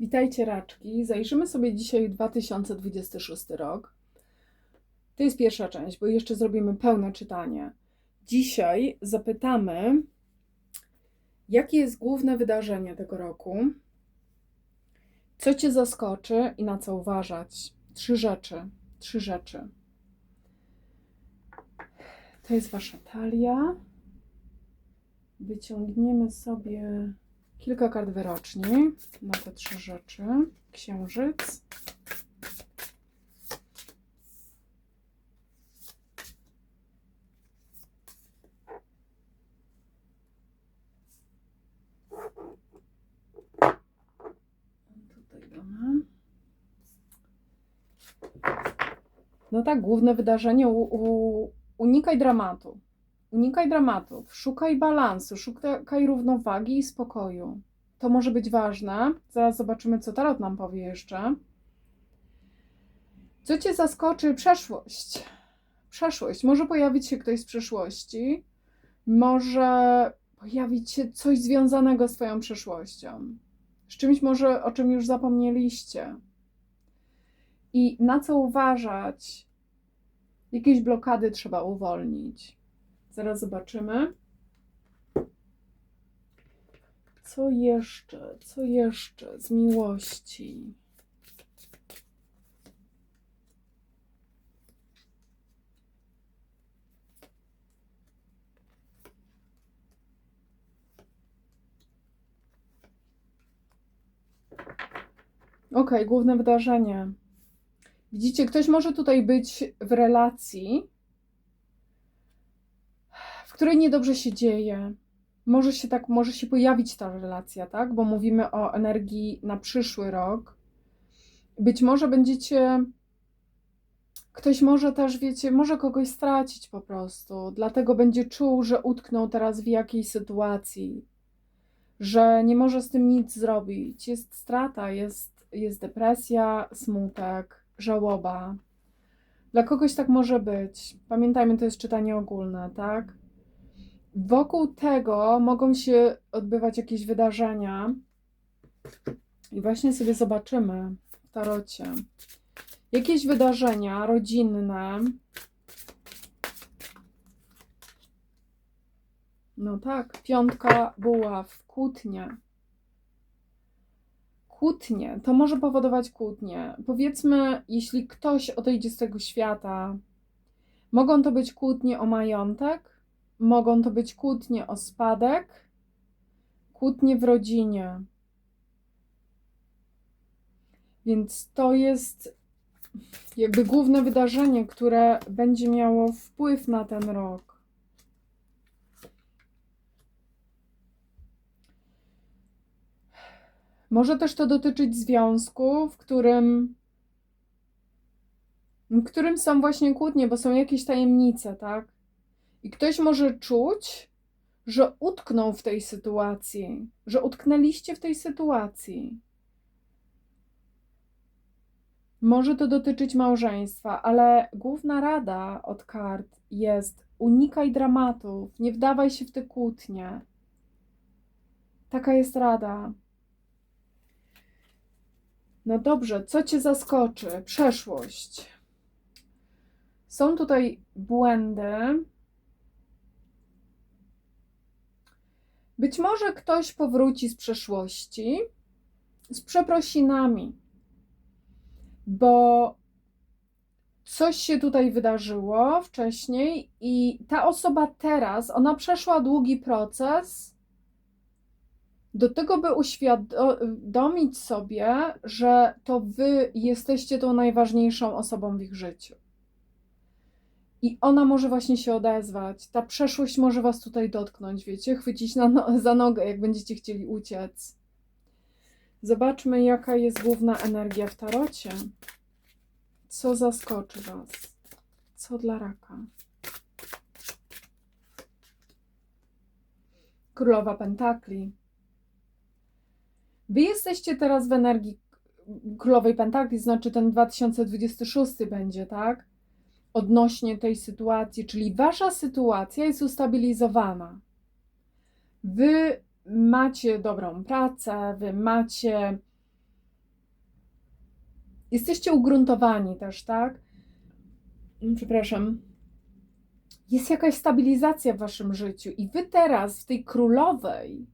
Witajcie raczki. Zajrzymy sobie dzisiaj 2026 rok. To jest pierwsza część, bo jeszcze zrobimy pełne czytanie. Dzisiaj zapytamy, jakie jest główne wydarzenie tego roku, co Cię zaskoczy i na co uważać. Trzy rzeczy. Trzy rzeczy. To jest Wasza talia. Wyciągniemy sobie kilka kart wyroczni na te trzy rzeczy. Księżyc. No tak, główne wydarzenie. U, u, unikaj dramatu. Unikaj dramatów, szukaj balansu, szukaj równowagi i spokoju. To może być ważne. Zaraz zobaczymy, co tarot nam powie jeszcze. Co cię zaskoczy? Przeszłość. Przeszłość. Może pojawić się ktoś z przeszłości, może pojawić się coś związanego z Twoją przeszłością, z czymś może, o czym już zapomnieliście. I na co uważać? Jakieś blokady trzeba uwolnić. Zaraz zobaczymy. Co jeszcze? Co jeszcze z miłości? Ok, główne wydarzenie. Widzicie, ktoś może tutaj być w relacji, której niedobrze się dzieje. Może się tak, może się pojawić ta relacja, tak? Bo mówimy o energii na przyszły rok. Być może będziecie. Ktoś może też, wiecie, może kogoś stracić po prostu, dlatego będzie czuł, że utknął teraz w jakiejś sytuacji, że nie może z tym nic zrobić. Jest strata, jest, jest depresja, smutek, żałoba. Dla kogoś tak może być. Pamiętajmy, to jest czytanie ogólne, tak? Wokół tego mogą się odbywać jakieś wydarzenia. I właśnie sobie zobaczymy w tarocie. Jakieś wydarzenia rodzinne. No tak, piątka buław, kłótnie. Kłótnie, to może powodować kłótnie. Powiedzmy, jeśli ktoś odejdzie z tego świata, mogą to być kłótnie o majątek, mogą to być kłótnie o spadek, kłótnie w rodzinie. Więc to jest jakby główne wydarzenie, które będzie miało wpływ na ten rok. Może też to dotyczyć związku, w którym, w którym są właśnie kłótnie, bo są jakieś tajemnice, tak? I ktoś może czuć, że utknął w tej sytuacji, że utknęliście w tej sytuacji. Może to dotyczyć małżeństwa, ale główna rada od kart jest: unikaj dramatów, nie wdawaj się w te kłótnie. Taka jest rada. No dobrze, co cię zaskoczy? Przeszłość. Są tutaj błędy. Być może ktoś powróci z przeszłości z przeprosinami, bo coś się tutaj wydarzyło wcześniej i ta osoba teraz, ona przeszła długi proces do tego, by uświadomić sobie, że to wy jesteście tą najważniejszą osobą w ich życiu. I ona może właśnie się odezwać. Ta przeszłość może was tutaj dotknąć, wiecie, chwycić no za nogę, jak będziecie chcieli uciec. Zobaczmy, jaka jest główna energia w tarocie. Co zaskoczy was? Co dla raka? Królowa Pentakli. Wy jesteście teraz w energii Królowej Pentakli, znaczy ten 2026 będzie, tak? Odnośnie tej sytuacji, czyli wasza sytuacja jest ustabilizowana. Wy macie dobrą pracę, wy macie Jesteście ugruntowani też, tak? Mm, Przepraszam. Jest jakaś stabilizacja w waszym życiu, i wy teraz w tej królowej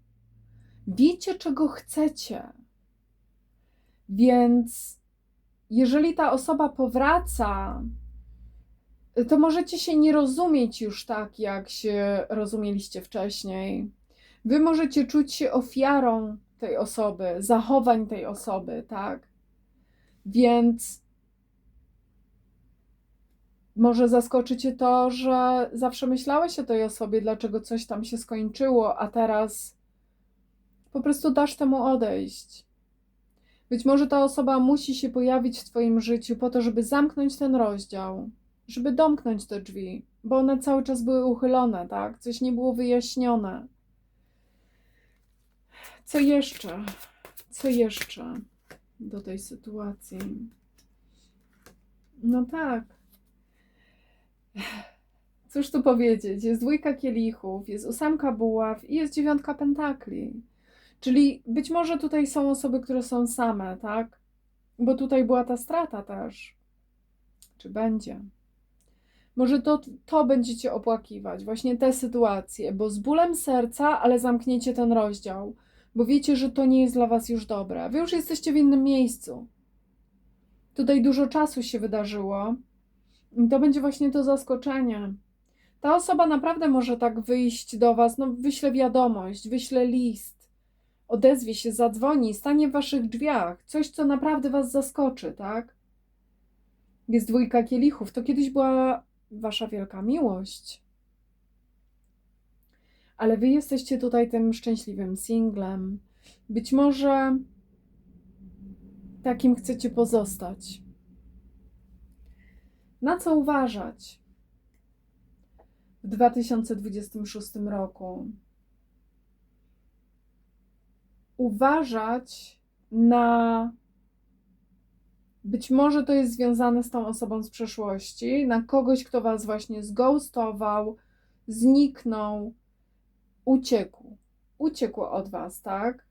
wiecie, czego chcecie. Więc jeżeli ta osoba powraca, to możecie się nie rozumieć już tak, jak się rozumieliście wcześniej. Wy możecie czuć się ofiarą tej osoby, zachowań tej osoby, tak? Więc może zaskoczycie to, że zawsze myślałeś o tej osobie, dlaczego coś tam się skończyło, a teraz po prostu dasz temu odejść. Być może ta osoba musi się pojawić w Twoim życiu po to, żeby zamknąć ten rozdział, żeby domknąć te drzwi, bo one cały czas były uchylone, tak? Coś nie było wyjaśnione. Co jeszcze? Co jeszcze do tej sytuacji? No tak. Cóż tu powiedzieć? Jest dwójka kielichów, jest ósemka buław i jest dziewiątka pentakli. Czyli być może tutaj są osoby, które są same, tak? Bo tutaj była ta strata też. Czy będzie? Może to, to będziecie opłakiwać, właśnie te sytuacje, bo z bólem serca, ale zamkniecie ten rozdział, bo wiecie, że to nie jest dla was już dobre. Wy już jesteście w innym miejscu. Tutaj dużo czasu się wydarzyło. I to będzie właśnie to zaskoczenie. Ta osoba naprawdę może tak wyjść do was, no wyśle wiadomość, wyśle list, odezwie się, zadzwoni, stanie w waszych drzwiach, coś, co naprawdę was zaskoczy, tak? Jest dwójka kielichów, to kiedyś była wasza wielka miłość. Ale wy jesteście tutaj tym szczęśliwym singlem. Być może takim chcecie pozostać. Na co uważać w 2026 roku? Uważać na. Być może to jest związane z tą osobą z przeszłości, na kogoś, kto was właśnie zgoustował, zniknął, uciekł. Uciekł od was, tak?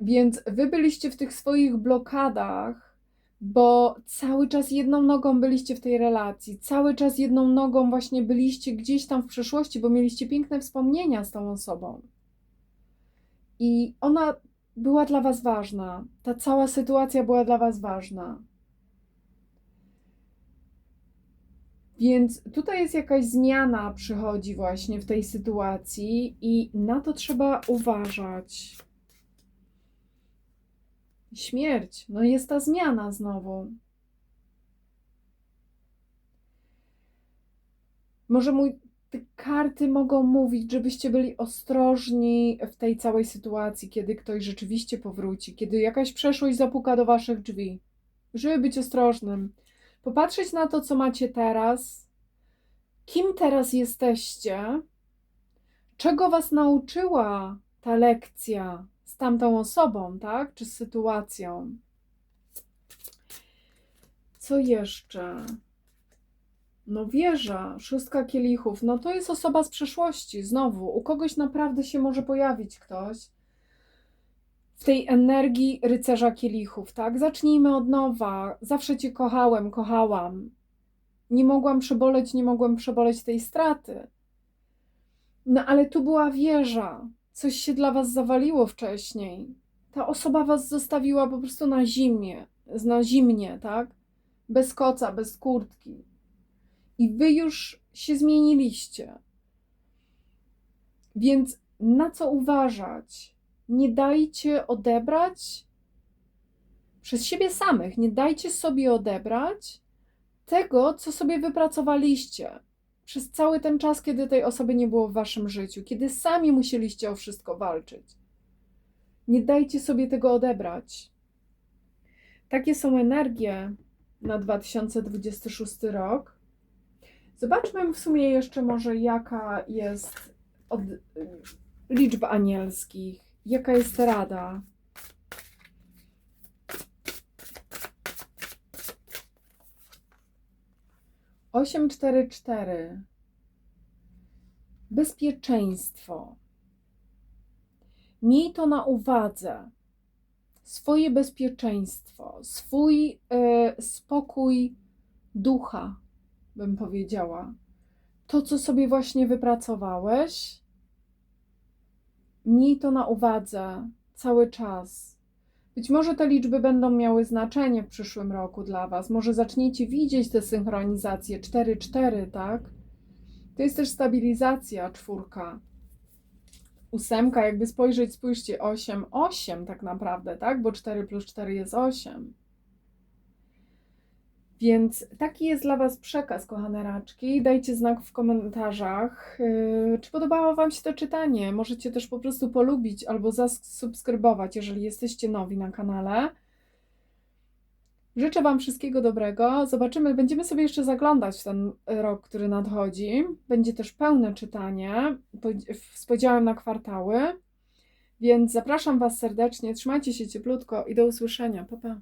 Więc wy byliście w tych swoich blokadach, bo cały czas jedną nogą byliście w tej relacji, cały czas jedną nogą właśnie byliście gdzieś tam w przeszłości, bo mieliście piękne wspomnienia z tą osobą. I ona była dla was ważna. Ta cała sytuacja była dla was ważna. Więc tutaj jest jakaś zmiana przychodzi właśnie w tej sytuacji i na to trzeba uważać. Śmierć, no jest ta zmiana znowu. Może mój, te karty mogą mówić, żebyście byli ostrożni w tej całej sytuacji, kiedy ktoś rzeczywiście powróci, kiedy jakaś przeszłość zapuka do waszych drzwi. Żeby być ostrożnym. Popatrzeć na to, co macie teraz, kim teraz jesteście, czego was nauczyła ta lekcja z tamtą osobą, tak? Czy z sytuacją. Co jeszcze? No wieża, szóstka kielichów, no to jest osoba z przeszłości, znowu, u kogoś naprawdę się może pojawić ktoś w tej energii rycerza kielichów, tak? Zacznijmy od nowa, zawsze Cię kochałem, kochałam, nie mogłam przeboleć, nie mogłem przeboleć tej straty. No ale tu była wieża, coś się dla Was zawaliło wcześniej. Ta osoba Was zostawiła po prostu na zimie, na zimnie, tak? Bez koca, bez kurtki. I Wy już się zmieniliście. Więc na co uważać? Nie dajcie odebrać przez siebie samych, nie dajcie sobie odebrać tego, co sobie wypracowaliście przez cały ten czas, kiedy tej osoby nie było w waszym życiu, kiedy sami musieliście o wszystko walczyć. Nie dajcie sobie tego odebrać. Takie są energie na 2026 rok. Zobaczmy w sumie jeszcze może jaka jest od liczb anielskich, jaka jest rada. Osiem, cztery, cztery. Bezpieczeństwo. Miej to na uwadze. swoje bezpieczeństwo, swój e, spokój ducha, bym powiedziała. To, co sobie właśnie wypracowałeś, miej to na uwadze cały czas. Być może te liczby będą miały znaczenie w przyszłym roku dla Was. Może zaczniecie widzieć te synchronizacje 4-4, tak? To jest też stabilizacja czwórka. Ósemka, jakby spojrzeć, spójrzcie, 8, 8 tak naprawdę, tak? Bo 4 plus 4 jest 8. Więc taki jest dla Was przekaz, kochane raczki. Dajcie znak w komentarzach, yy, czy podobało Wam się to czytanie. Możecie też po prostu polubić albo zasubskrybować, jeżeli jesteście nowi na kanale. Życzę Wam wszystkiego dobrego. Zobaczymy, będziemy sobie jeszcze zaglądać w ten rok, który nadchodzi. Będzie też pełne czytanie z podziałem na kwartały. Więc zapraszam Was serdecznie. Trzymajcie się cieplutko i do usłyszenia. Pa, pa.